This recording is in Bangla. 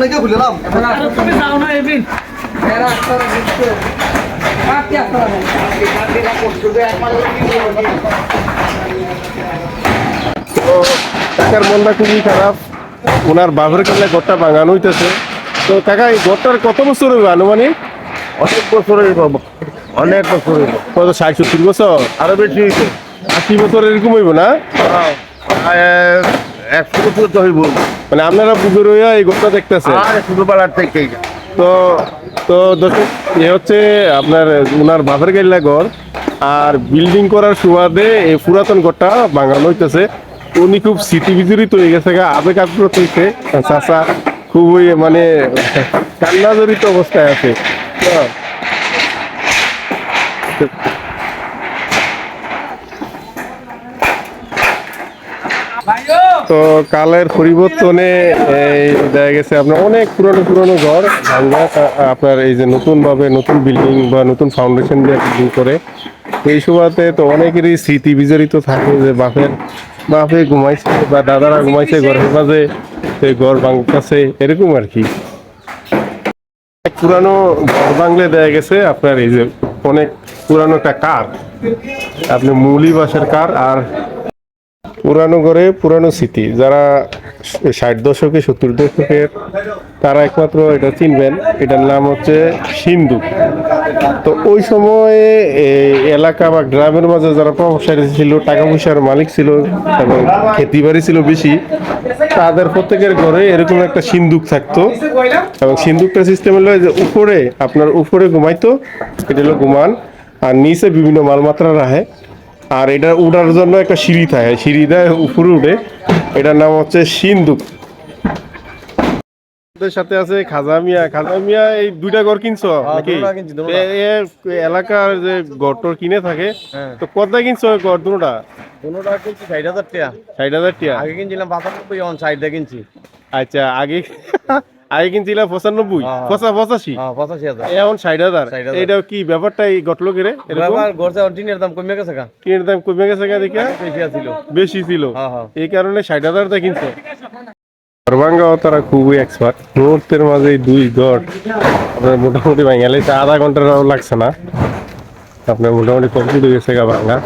নাকি খুলেলাম তুমি যাও না এবিন। তো কাকার মনটা খুবই খারাপ। ওনার বাপের কালে ঘরটা ভাঙানো হইতেছে তো কাকা এই ঘরটার কত বছর হইব আনুমানিক? অনেক বছরের বাবা অনেক বছরের কত ষাট সত্তর বছর? আরও বেশি হইতো আশি বছর এরকম হইব না? একশো বছর তো হইব মানে আপনারা পুজোর হইয়া এই ঘরটা দেখতেছে ছোটবেলার থেকে তো তো দর্শক এ হচ্ছে আপনার ওনার বাপের গাইলা ঘর আর বিল্ডিং করার সুবাদে এই পুরাতন ঘরটা বাঙানো হইতেছে। উনি খুব স্মৃতি বিজড়িত হয়ে গেছে গা আবেগ আপ্লুত হইছে। চাষা খুবই মানে কান্না জড়িত অবস্থায় আছে। তো তো কালের পরিবর্তনে এই দেখা গেছে আপনার অনেক পুরনো পুরনো ঘর ভাঙ্গা। আপনার এই যে নতুনভাবে নতুন বিল্ডিং বা নতুন ফাউন্ডেশন দিয়ে বিল্ডিং করে। এই সময়তে তো অনেকেরই স্মৃতি বিজড়িত থাকে যে বাপের, বাপে ঘুমাইছে বা দাদারা ঘুমাইছে ঘরের মাঝে সেই ঘর ভাঙতেছে, এরকম আর কি। পুরানো ঘর বাংলে দেয়া গেছে আপনার এই যে অনেক পুরানো একটা কার, আপনি মৌলি বাসের কার আর পুরানো ঘরে পুরানো স্মৃতি। যারা ষাট দশকে, সত্তর দশকের তারা একমাত্র এটা চিনবেন, এটার নাম হচ্ছে সিন্ধু। তো ওই সময়ে এলাকা বা গ্রামের মাঝে যারা প্রভাবশালী ছিল টাকা পয়সার মালিক ছিল এবং খেতি বাড়ি ছিল বেশি, তাদের প্রত্যেকের ঘরে এরকম একটা সিন্দুক থাকতো। এবং সিন্দুকটা সিস্টেম হলো যে উপরে, আপনার উপরে ঘুমাইতো, এটা হলো ঘুমান, আর নিচে বিভিন্ন মালমাত্রা রাখে। আর এটা উঠার জন্য একটা সিঁড়ি থাকে। সিঁড়ি দেয় উপরে উঠে। এটার নাম হচ্ছে সিন্দুক। সাথে আছে খাজা মিয়া। খাজা মিয়া এই দুইটা ঘর কিনছো নাকি? দুটা দুটা। এ- এলাকার যে ঘর কিনে থাকে তো কত কিনছো ঘর দুটা কোনোটা কিনছি ষাট হাজার টাকা। ষাট হাজার টিয়া আগে কিনছিলাম এখন ষাট কিনছি। আচ্ছা আগে আগে কিনছিলাম পঁচানব্বই হ্যাঁ, হ্যাঁ। পঁচা পঁচাশি। হ্যাঁ পঁচাশি হাজার। এখন ষাট হাজার। এটা কি ব্যাপারটা ঘটলো কেরে এরকম? এবার টিনের দাম কমে গেছে কা টিনের দাম কমে গেছে গা দেখে? বেশি ছিল। এই কারণে ষাট হাজার টাকা কিনছে। সর্বাঙ্গাও তারা খুবই এক্সপার্ট মুহূর্তের মাঝে দুই গড়। আপনার মোটামুটি ভাঙালে আধা ঘণ্টার লাগছে না। আপনার মোটামুটি কমপ্লিট হয়ে গেছে গা ভাঙা।